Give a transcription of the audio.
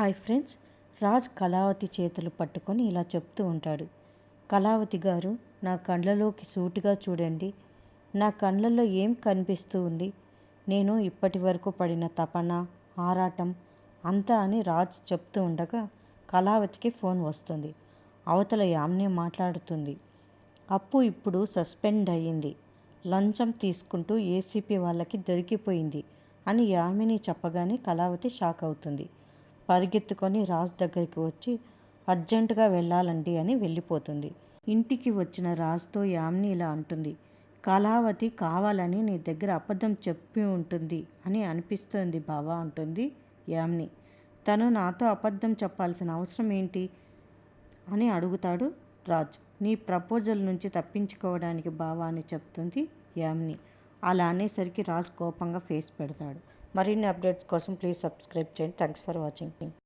Hi friends Raj Kalavathi చేతులు పట్టుకొని ఇలా చెప్తూ ఉంటాడు. కళావతి గారు నా కళ్ళలోకి సూటిగా చూడండి. నా కళ్ళల్లో ఏం కనిపిస్తూ ఉంది? నేను ఇప్పటి వరకు పడిన తపన ఆరాటం అంతా అని రాజ్ చెప్తూ ఉండగా కళావతికి ఫోన్ వస్తుంది. అవతల యామ్ని మాట్లాడుతుంది. అప్పు ఇప్పుడు సస్పెండ్ అయ్యింది. లంచం తీసుకుంటూ ఏసీపీ వాళ్ళకి దొరికిపోయింది అని యామిని చెప్పగానే కళావతి షాక్ అవుతుంది. పరిగెత్తుకొని రాజ్ దగ్గరికి వచ్చి అర్జెంటుగా వెళ్ళాలండి అని వెళ్ళిపోతుంది. ఇంటికి వచ్చిన రాజ్తో యామ్ని ఇలా అంటుంది కళావతి కావాలని నీ దగ్గర అబద్ధం చెప్పి ఉంటుంది అని అనిపిస్తోంది బావా అంటుంది యామ్ని. తను నాతో అబద్ధం చెప్పాల్సిన అవసరం ఏంటి? అని అడుగుతాడు రాజ్. నీ ప్రపోజల్ నుంచి తప్పించుకోవడానికి బావా అని చెప్తుంది యామ్ని. అలా అనేసరికి రాజ్ కోపంగా ఫేస్ పెడతాడు. మరిన్ని అప్డేట్స్ కోసం ప్లీజ్ సబ్స్క్రైబ్ చేయండి. Thanks for watching.